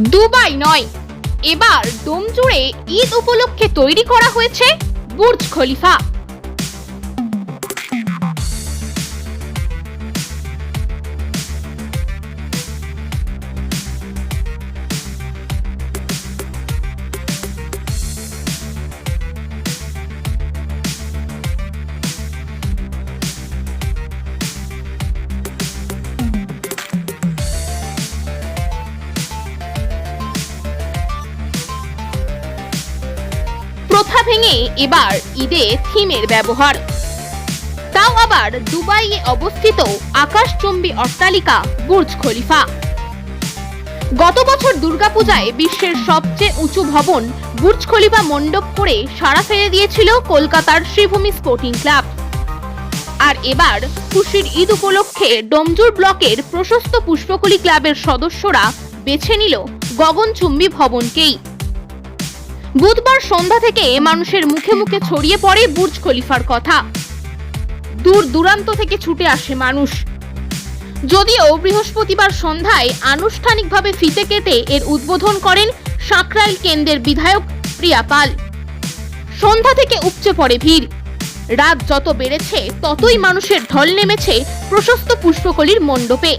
Dubai নয়। এবার ডোমজুড়ে ঈদ উপলক্ষে তৈরি করা হয়েছে বুর্জ খলিফা। ভেঙে এবার ঈদে থিমের ব্যবহার। তাও আবার দুবাইয়ে অবস্থিত আকাশচুম্বী অট্টালিকা বুর্জ খলিফা। গত বছর দুর্গাপূজায় বিশ্বের সবচেয়ে উঁচু ভবন বুর্জ খলিফা মণ্ডপ করে সাড়া ফেলে দিয়েছিল কলকাতার শ্রীভূমি স্পোর্টিং ক্লাব। আর এবার খুশির ঈদ উপলক্ষে ডোমজুর ব্লকের প্রশস্ত পুষ্পকলি ক্লাবের সদস্যরা বেছে নিল গগনচুম্বী ভবনকেই। বুধবার সন্ধ্যা থেকে মানুষের মুখে মুখে ছড়িয়ে পড়ে বুর্জ খলিফার কথা। দূর দূরান্ত থেকে ছুটে আসে মানুষ। যদিও বৃহস্পতিবার সন্ধ্যায় আনুষ্ঠানিকভাবে ফিতে কেটে এর উদ্বোধন করেন সাঁকরাইল কেন্দ্রের বিধায়ক প্রিয়া পাল। সন্ধ্যা থেকে উপচে পড়ে ভিড়। রাত যত বেড়েছে, ততই মানুষের ঢল নেমেছে প্রশস্ত পুষ্পকলির মণ্ডপে।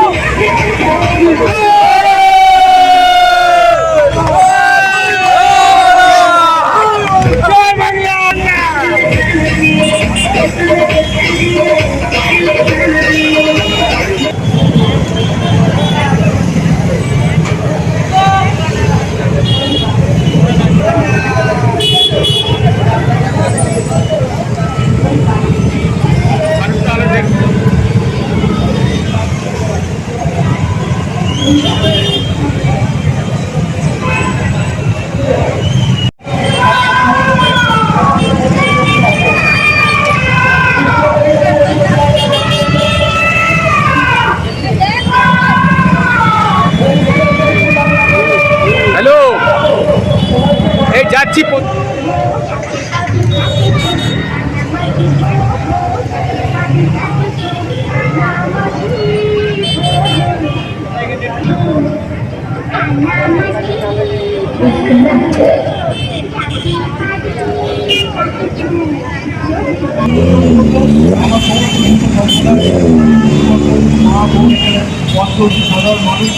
মানুষ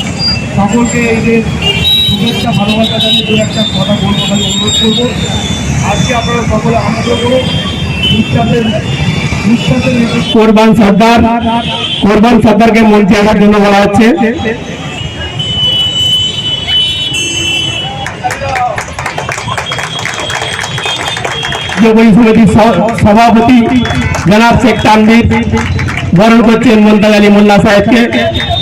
সকলকে এই যে শুভেচ্ছা, ভালোবাসা জানিয়ে দু একটা কথা বলব খালি অনুরোধ করব। আজকে আপনারা সকলে আনন্দ করুন। বিশ্বাসের বিশ্বাসের নেতৃত্ব কোরবান সর্দার কোরবান সর্দারকে মঞ্চে আসার জন্য বলা হচ্ছে। যুবলী সমিতির স- সভাপতি জনাব শেখ তানভীর বরণ করছেন মন্তাজ আলী মোল্লা সাহেবকে।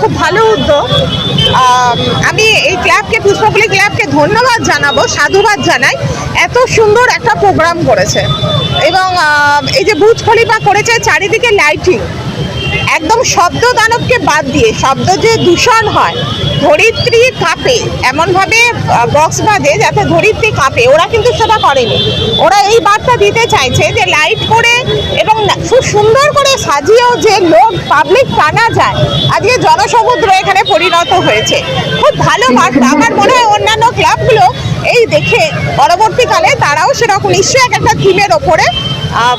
খুব ভালো উদ্যোগ। আমি এই ক্লাবকে পুষ্পগুলি ক্লাবকে ধন্যবাদ জানাব, সাধুবাদ জানাই। এত সুন্দর একটা প্রোগ্রাম করেছে। এবং এই যে বুথ খলিফা করেছে, চারিদিকে লাইটিং একদম শব্দ দানবকে বাদ দিয়ে শব্দ যে দূষণ হয়, ধরিত্রী কাঁপে, এমনভাবে বক্স বাজে যাতে ধরিত্রী কাঁপে, ওরা কিন্তু সেটা করেনি। ওরা এই বার্তা দিতে চাইছে যে লাইট করে এবং খুব সুন্দর করে সাজিয়েও যে লোক পাবলিক টানা যায়, আজকে জনসমুদ্র এখানে পরিণত হয়েছে। খুব ভালো বার্তা। আমার মনে হয় অন্যান্য ক্লাবগুলো এই দেখে পরবর্তীকালে তারাও সেরকম নিশ্চয়ই এক একটা থিমের ওপরে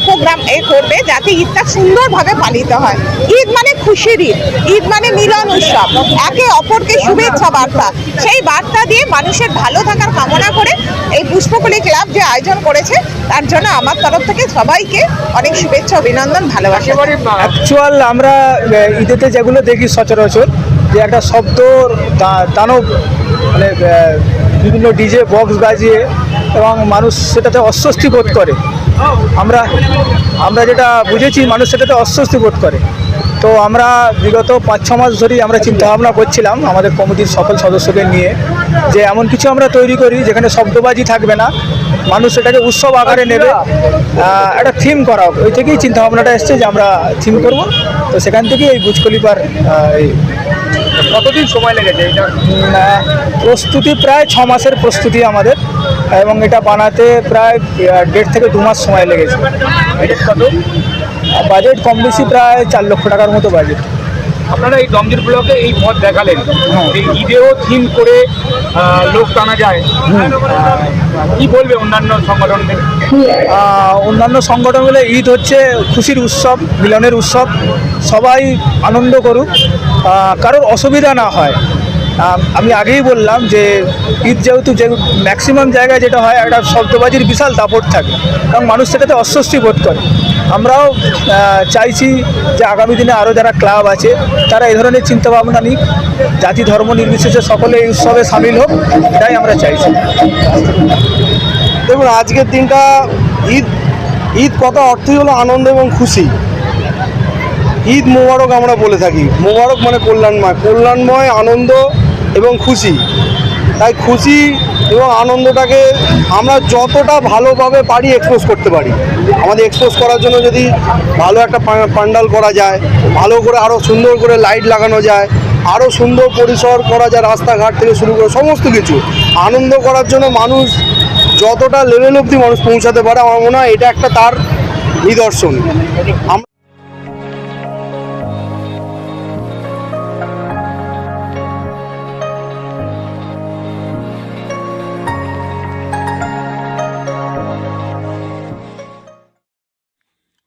প্রোগ্রাম এ করবে যাতে ঈদটা সুন্দরভাবে পালিত হয়। ঈদ মানে খুশির ঈদ ঈদ মানে মিলন উৎসব। একে অপরকে শুভেচ্ছা বার্তা। সেই বার্তা দিয়ে মানুষের ভালো থাকার কামনা করে এই পুষ্পকলি ক্লাব যে আয়োজন করেছে, তার জন্য আমার তরফ থেকে সবাইকে অনেক শুভেচ্ছা, অভিনন্দন, ভালোবাসা। অ্যাকচুয়াল আমরা ঈদেতে যেগুলো দেখি সচরাচর, যে একটা শব্দ দানব মানে বিভিন্ন ডিজে বক্স বাজিয়ে এবং মানুষ সেটাতে অস্বস্তি বোধ করে। আমরা আমরা যেটা বুঝেছি, মানুষ সেটাতে অস্বস্তি বোধ করে। তো আমরা বিগত পাঁচ ছ মাস ধরেই আমরা চিন্তা ভাবনা করছিলাম আমাদের কমিটির সকল সদস্যদের নিয়ে যে এমন কিছু আমরা তৈরি করি যেখানে শব্দবাজি থাকবে না। মানুষ সেটাকে উৎসব আকারে নেবে। একটা থিম করা হোক। ওই থেকেই চিন্তা ভাবনাটা এসছে যে আমরা থিম করব। তো সেখান থেকেই এই বুজকলিপার এই কতদিন সময় লেগেছে এটা? প্রস্তুতি প্রায় ছ মাসের প্রস্তুতি আমাদের এবং এটা বানাতে প্রায় দেড় থেকে দু মাস সময় লেগেছে। কত? বাজেট কম বেশি প্রায় চার লক্ষ টাকার মতো বাজেট। আপনারা এই দমজির ব্লকে এই পথ দেখালেন। হ্যাঁ। এই ঈদেও থিম করে লোক টানা যায়। কি বলবে অন্যান্য সংগঠনদের? আহ, অন্যান্য সংগঠনগুলো ঈদ হচ্ছে খুশির উৎসব মিলনের উৎসব। সবাই আনন্দ করুক। কারোর অসুবিধা না হয়। আমি আগেই বললাম যে ঈদ যেহেতু যে ম্যাক্সিমাম জায়গায় যেটা হয়, একটা শব্দবাজির বিশাল দাপট থাকে এবং মানুষ সেটাতে অস্বস্তি বোধ করে। আমরাও চাইছি যে আগামী দিনে আরও যারা ক্লাব আছে, তারা এই ধরনের চিন্তাভাবনা নিক। জাতি, ধর্ম নির্বিশেষে সকলে এই উৎসবে সামিল হোক, এটাই আমরা চাইছি। দেখুন, আজকের দিনটা ঈদ ঈদ কথা অর্থই হলো আনন্দ এবং খুশি। ঈদ মোবারক আমরা বলে থাকি। মোবারক মানে কল্যাণময়। কল্যাণময়, আনন্দ এবং খুশি। তাই খুশি এবং আনন্দটাকে আমরা যতটা ভালোভাবে পারি এক্সপোজ করতে পারি। আমাদের এক্সপোজ করার জন্য যদি ভালো একটা পান্ডাল করা যায়, ভালো করে আরও সুন্দর করে লাইট লাগানো যায় আরও সুন্দর পরিসর করা যায় রাস্তাঘাট থেকে শুরু করে সমস্ত কিছু। আনন্দ করার জন্য মানুষ যতটা লেভেল অবধি মানুষ পৌঁছাতে পারে, আমার মনে হয় এটা একটা তার নিদর্শন।